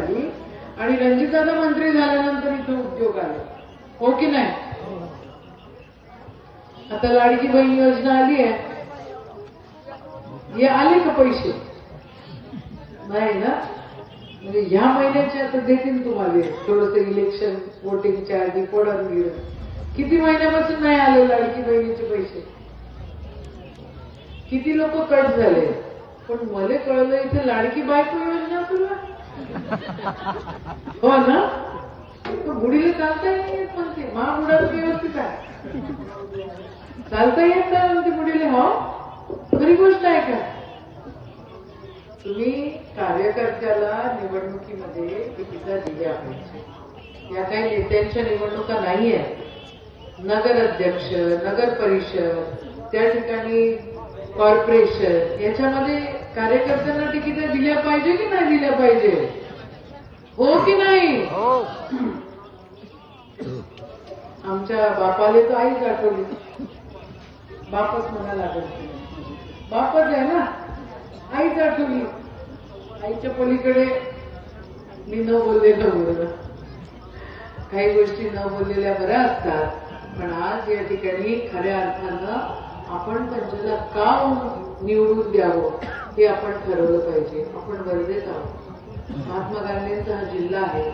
झाली. आणि रणजितदादा मंत्री झाल्यानंतर इथं उद्योग आले. हो की नाही? आता लाडकी बहीण योजना आली आहे. हे आले का पैसे? नाही ना? म्हणजे ह्या महिन्याचे आता देतील तुम्हाला. थोडस इलेक्शन वोटिंगच्या आधी पडून किती महिन्यापासून नाही आले लाडकी बहिणीचे पैसे? किती लोक कट झाले? पण मला कळलं इथे लाडकी बायको योजना सुरू आहे. हो ना? तो बुडीला चालता येत नाही म्हणते मा बुडाच व्यवस्थित आहे. चालता येत नाही म्हणते बुडीले हो? खरी गोष्ट आहे का? तुम्ही कार्यकर्त्याला निवडणुकीमध्ये तिकिटा दिल्या पाहिजे या काही नेत्यांच्या निवडणुका नाही आहेत नगर अध्यक्ष नगर परिषद त्या ठिकाणी कॉर्पोरेशन. याच्यामध्ये कार्यकर्त्यांना तिकिटा दिल्या पाहिजे की नाही दिल्या पाहिजे? हो की नाही? आमच्या बापाले तर आईच आठवली. बापच म्हणा लागत बापच आहे ना? आईच आठवली. आईच्या पलीकडे मी न बोललेलं बरं काही गोष्टी न बोललेल्या बऱ्या असतात. पण आज या ठिकाणी खऱ्या अर्थानं आपण त्यांच्याला का निवडून द्यावं हे आपण ठरवलं पाहिजे. आपण गरजेत आहोत. महात्मा गांधींचा हा जिल्हा आहे.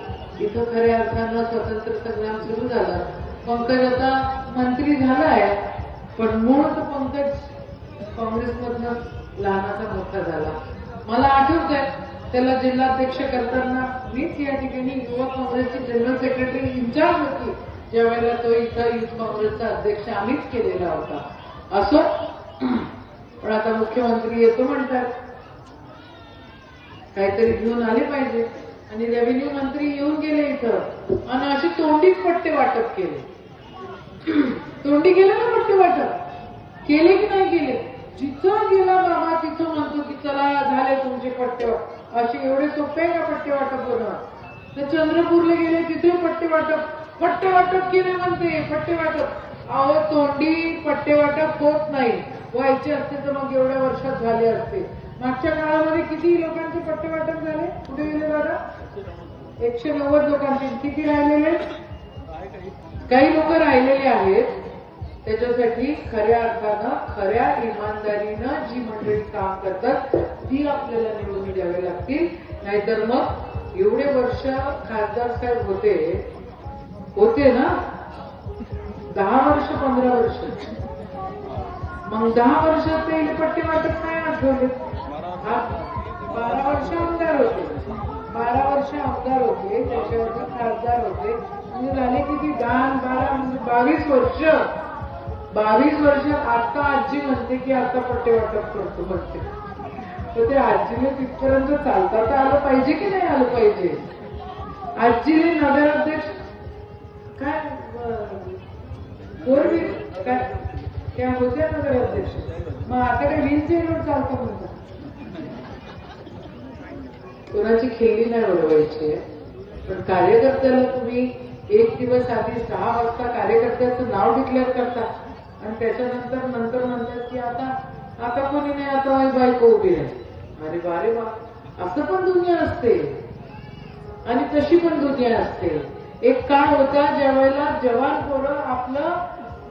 इथं खऱ्या अर्थानं स्वतंत्र संग्राम सुरू झाला. पंकज आता मंत्री झालाय पण मूळ तो पंकज काँग्रेसमधनं लहानाचा मोठा झाला. मला आठवत आहे त्याला जिल्हाध्यक्ष करताना मीच या ठिकाणी युवा काँग्रेसची जनरल सेक्रेटरी इन्चार्ज होती. ज्यावेळेला तो इथं युथ काँग्रेसचा अध्यक्ष आम्हीच केलेला होता. असो? पण आता मुख्यमंत्री येतो म्हणतात. काहीतरी घेऊन आले पाहिजे. आणि रेव्हेन्यू मंत्री येऊन गेले इथं. आणि असे तोंडी पट्टे वाटप केले. तोंडी गेले ना पट्टे वाटप? केले की नाही केले? जिथं गेला बाबा तिथं म्हणतो की चला झाले तुमचे पट्टे. असे एवढे सोपे आहे का पट्टे वाटप होणं तर चंद्रपूरला गेले तिथे पट्टे वाटप. पट्टे वाटप केले म्हणते पट्टे वाटप. अहो तोंडी पट्टे वाटप होत नाही. व्हायचे असते तर मग एवढ्या वर्षात झाले असते मागच्या काळामध्ये किती लोकांचे पट्टे वाटप झाले? कुठे गेले दादा? एकशे नव्वद लोकांचे. किती राहिलेले? काही लोक राहिलेले आहेत. त्याच्यासाठी खऱ्या अर्थानं खऱ्या इमानदारीनं जी मंडळी काम करतात ती आपल्याला निवडून द्यावी लागतील. नाहीतर मग एवढे वर्ष खासदार साहेब होते होते ना? दहा वर्ष पंधरा वर्ष. मग दहा वर्षात ते पट्टे वाटप नाही आठवले बारा वर्ष आमदार होते. बारा वर्ष आमदार होते त्याच्यावरती खासदार होते. म्हणजे झाले किती? दहा बारा म्हणजे बावीस वर्ष. बावीस वर्ष आता आजी म्हणते की आता पट्टे वाटप करतो म्हणते. तर ते आजीने तिथपर्यंत चालता तर आलं पाहिजे की नाही आलं पाहिजे? आजीने नगराध्यक्ष पूर्वी काय त्या होत्या नगराध्यक्ष मग आता काय व्हीलचेअरवर चालतं म्हणतात कोणाची खेळी नाही उडवायची आहे. पण कार्यकर्त्याला तुम्ही एक दिवस आधी सहा वाजता कार्यकर्त्याचं नाव डिक्लेअर करता. आणि त्याच्यानंतर नंतर म्हणतात की आता आता कोणी नाही आता माझी बायको उभी आहे. अरे बारे बा असं पण दुनिया असते. आणि तशी पण दुनिया असते. एक काळ होता ज्या वेळेला जवान पोरं आपलं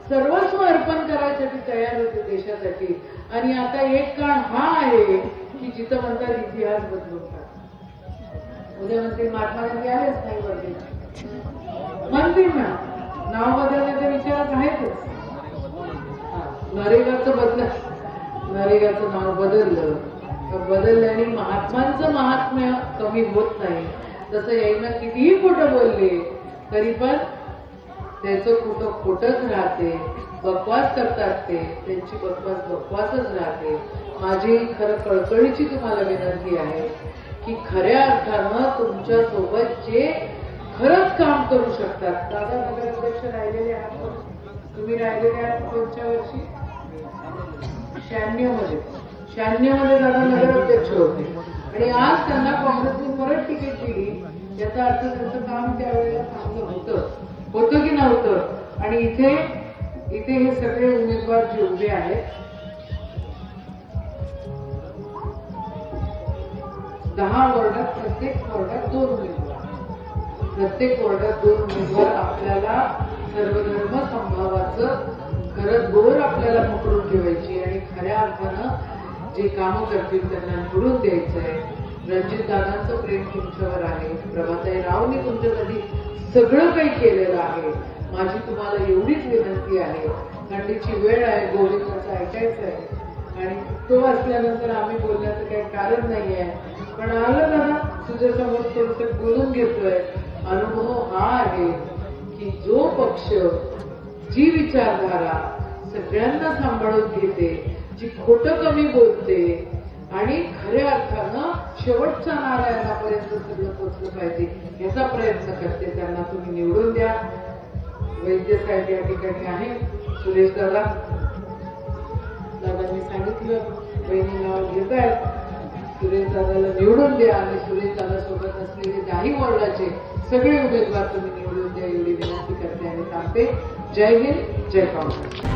सर्वस्व अर्पण करायसाठी तयार होते देशासाठी. आणि आता एक काळ हा आहे की जिथं म्हणतात इतिहास बदलवतात उद्या म्हणते महात्मा गांधी आलेच नाही बदलला म्हणतील ना नाव बदलण्याच्या विचारात आहेतच नरेगाचं बदल. नरेगाचं नाव बदललं. तर बदलल्याने महात्मांचं महात्म्य कमी होत नाही. तसं यांना कितीही खोटं बोलले तरी पण त्याचं खोटं खोटच राहते बकवास करतात ते त्यांची बकवास बकवासच राहते. माझी खरं कळकळीची तुम्हाला विनंती आहे की खऱ्या अर्थानं तुमच्यासोबत जे खरंच काम करू शकतात दादा नगराध्यक्ष राहिलेले आहात तुम्ही राहिलेले आहात कोणत्या वर्षी शहाण्णवमध्ये शहाण्णवमध्ये दादा नगराध्यक्ष होते. आणि आज त्यांना काँग्रेसने परत तिकीट दिली. याचा अर्थ त्याचं काम त्यावेळेला चांगलं होतं. होतं की नव्हतं? आणि इथे इथे हे सगळे उमेदवार जे उभे आहेत दहा वॉर्डात प्रत्येक वॉर्डात दोन उमेदवार. प्रत्येक वॉर्डात दोन उमेदवार आपल्याला सर्वधर्म संभावाचं खरं दोर आपल्याला पकडून ठेवायची आणि खऱ्या अर्थानं जे कामं करतील त्यांना निवडून आहे रणजित दादांचं प्रेम तुमच्यावर आहे. प्रभाताई रावने तुमच्यासाठी सगळं काही केलेलं आहे. माझी तुम्हाला एवढीच विनंती आहे. थंडीची वेळ आहे गोविंदाचं ऐकायचं आहे. आणि तो असल्यानंतर आम्ही बोलण्याचं काही कारण नाही आहे. पण आलं दादा तुझ्यासमोर थोडस बोलून घेतोय. अनुभव हा आहे की जो पक्ष जी विचारधारा सगळ्यांना सांभाळून घेते जी खोटं कमी बोलते आणि खऱ्या अर्थानं शेवटच्या नारायणापर्यंत सगळं पोचलं पाहिजे याचा प्रयत्न करते. त्यांना तुम्ही निवडून द्या. वैद्य साहेब या ठिकाणी आहे सुरेश दादा. दादांनी सांगितलं. बहिणी नाव घेत आहेत. सुरेश दादाला निवडून द्या आणि सुरेश दादा सोबत असलेले काही वर्गाचे सगळे उमेदवार तुम्ही निवडून द्या एवढी विनंती करते आणि सांगते. जय हिंद जय काँग्रेस